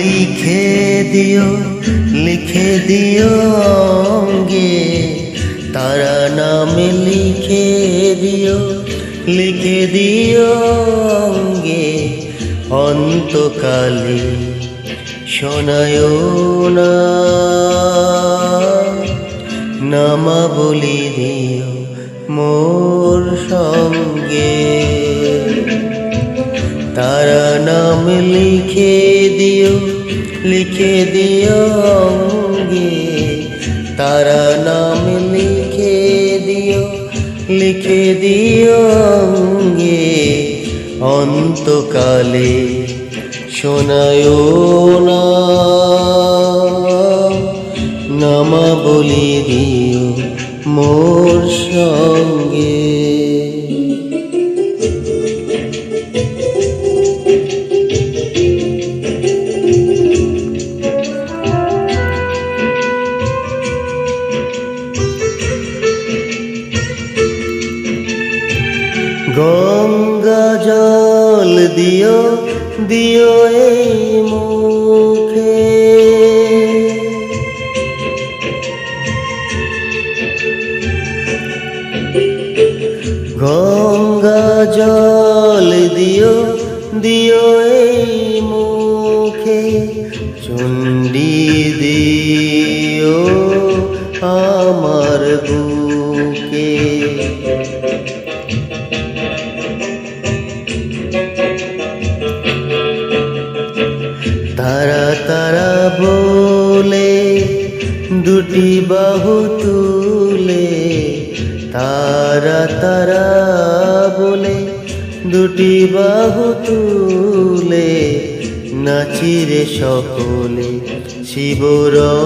লিখে দিও লিখে দিও অঙ্গে তারা নাম লিখে দিও লিখে দিও অঙ্গে অন্তকালে শোনায় না। নামা বলি দিও মোর সঙ্গে। তারা নাম লিখে দিও লিখে দিও অঙ্গে। তারা নাম লিখে দিও অঙ্গে অন্তকালে শোনায় না। নামা বলি দিও মোর সঙ্গে। গঙ্গা জল দিও দিও এই মুখে। গঙ্গা জল দিও দিও এই মুখে। চণ্ডী দিও আমার বুকে। তারা বলে, দুটি বাহু তুলে। তারা তারা বলে, দুটি বাহু তুলে। নাচিরে সকলে শিবরঙ্গে।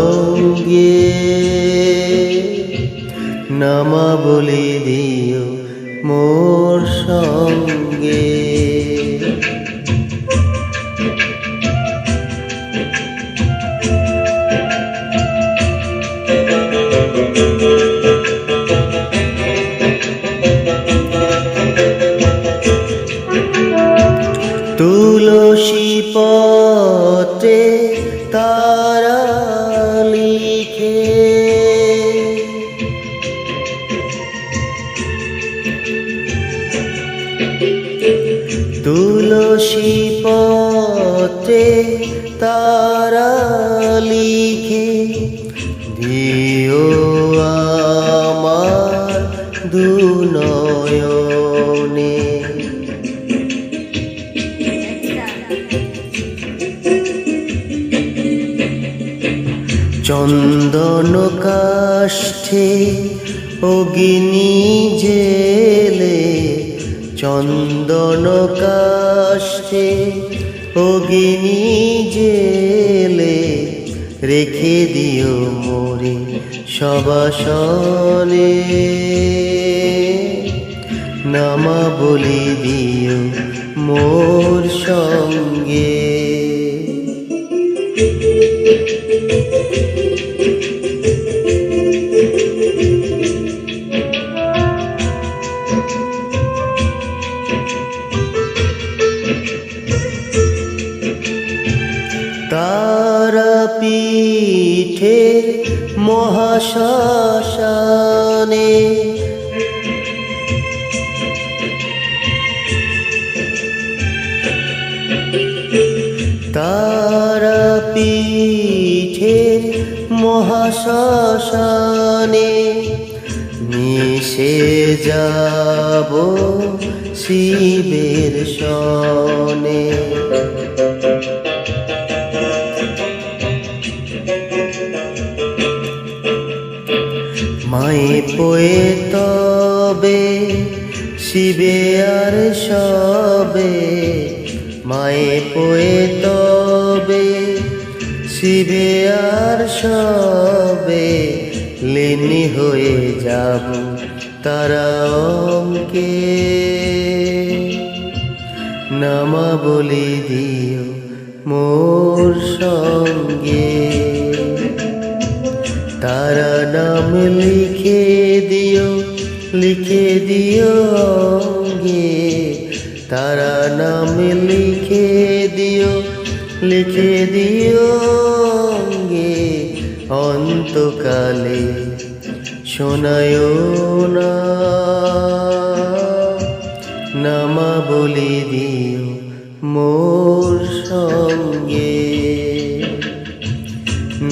নামা বলি দিও মোর সঙ্গে। তুলসী তারা লিখে দিও আমার দুনয়নে চন্দন কাষ্ঠে অগ্নি জেলে চন্দন কাষ্ঠে অগ্নি জেলে রেখে দিও মোরে সবাসনে। নামা বলি দিও মোর সঙ্গে। মহাশ্মশানে। তারা পিঠে মহাশ্মশানে মিশে যাব শিবের সনে। পোয়ে তবে, শিবে আর সবে মায়ে পোয়ে তবে, শিবে আর সবে লেনি হয়ে যাব তারা অঙ্কে। নামা বলি দিও মোর সঙ্গে। তারা নাম লিখে দিও লিখে দিও অঙ্গে তারা নাম লিখে দিও লিখে দিও অঙ্গে অন্তকালে শোনায় না নামা বলি দিও মোর সঙ্গে।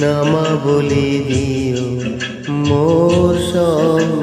নামা বলে দিও মোর সব